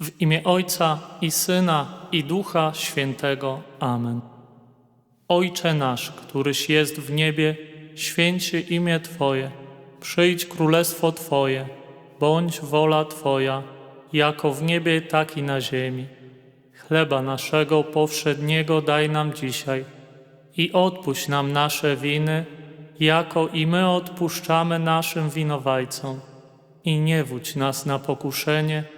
W imię Ojca i Syna i Ducha Świętego. Amen. Ojcze nasz, któryś jest w niebie, święć się imię Twoje, przyjdź królestwo Twoje, bądź wola Twoja, jako w niebie, tak i na ziemi. Chleba naszego powszedniego daj nam dzisiaj i odpuść nam nasze winy, jako i my odpuszczamy naszym winowajcom. I nie wódź nas na pokuszenie,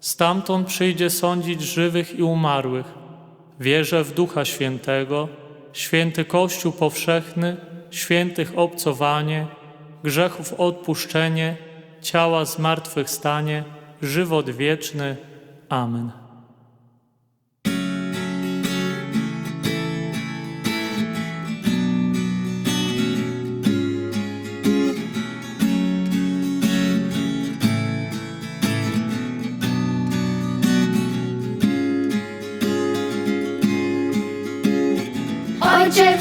Stamtąd przyjdzie sądzić żywych i umarłych. Wierzę w Ducha Świętego, święty Kościół powszechny, świętych obcowanie, grzechów odpuszczenie, ciała zmartwychwstanie, żywot wieczny. Amen.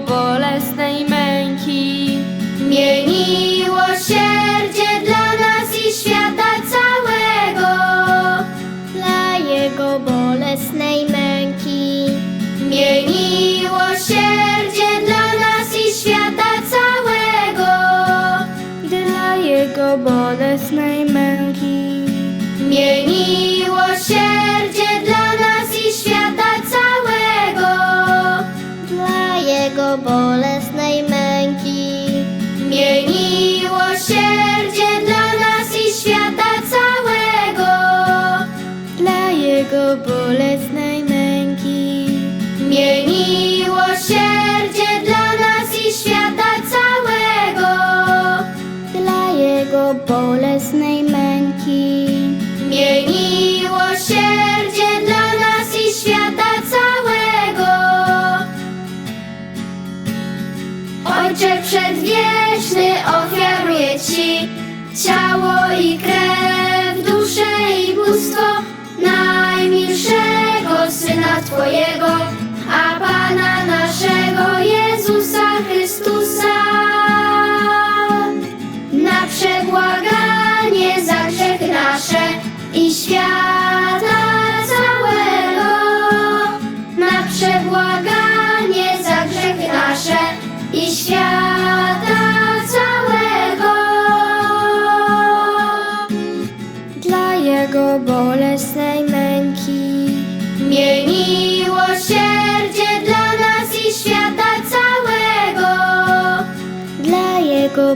Jego przedwieczny, ofiaruję Ci ciało i krew, duszę i bóstwo najmilszego Syna Twojego,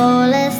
Jego bolesnej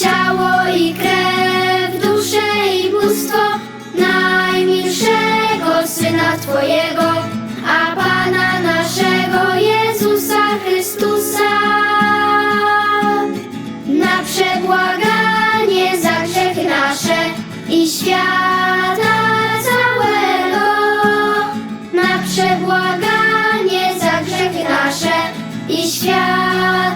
ciało i krew, duszę i bóstwo najmilszego Syna Twojego, a Pana naszego Jezusa Chrystusa. Na przebłaganie za grzechy nasze i świata całego. Na przebłaganie za grzechy nasze i świata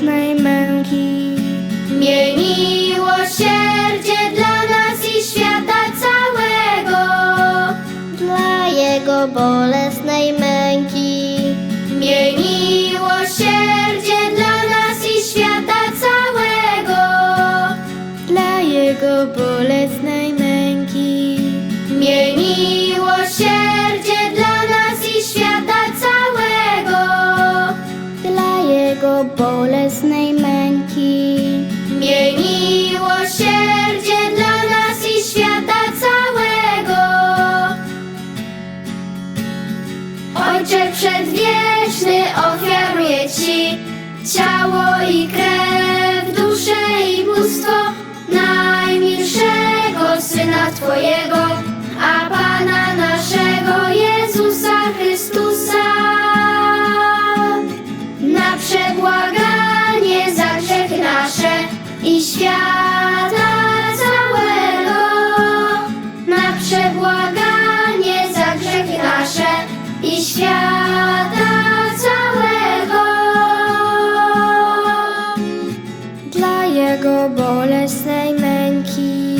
bolesnej męki. Miej miłosierdzie dla nas i świata całego, dla Jego bolesnej męki. Miej miłosierdzie dla nas i świata całego, Dla Jego bolesnej męki. Miej Twojego, a Pana naszego Jezusa Chrystusa. Na przebłaganie za grzechy nasze i świata całego. Na przebłaganie za grzechy nasze i świata całego. Dla Jego bolesnej męki.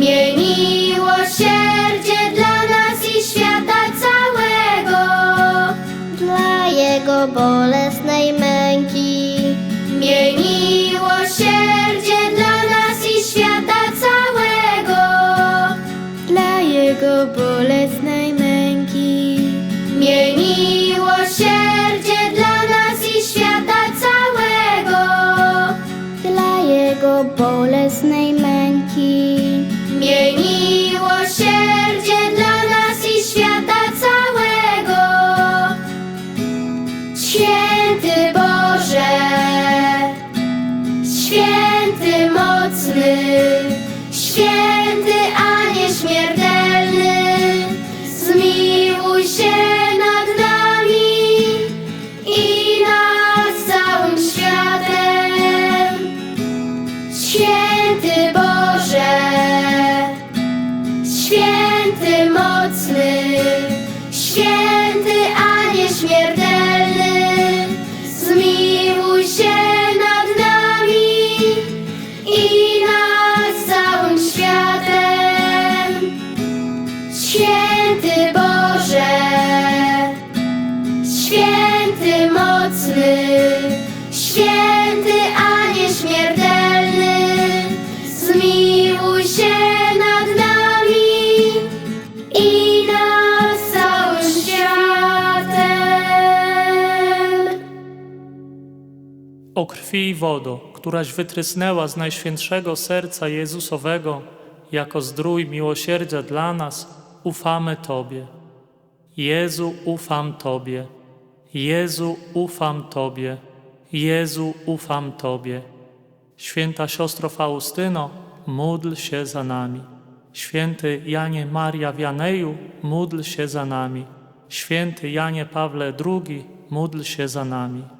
Miłosierdzie dla nas i świata całego, Dla Jego bolesnej męki. Miej O krwi i wodo, któraś wytrysnęła z najświętszego serca Jezusowego, jako zdrój miłosierdzia dla nas, ufamy Tobie. Jezu, ufam Tobie. Jezu, ufam Tobie. Jezu, ufam Tobie. Święta siostro Faustyno, módl się za nami. Święty Janie Maria Wianeju, módl się za nami. Święty Janie Pawle II, módl się za nami.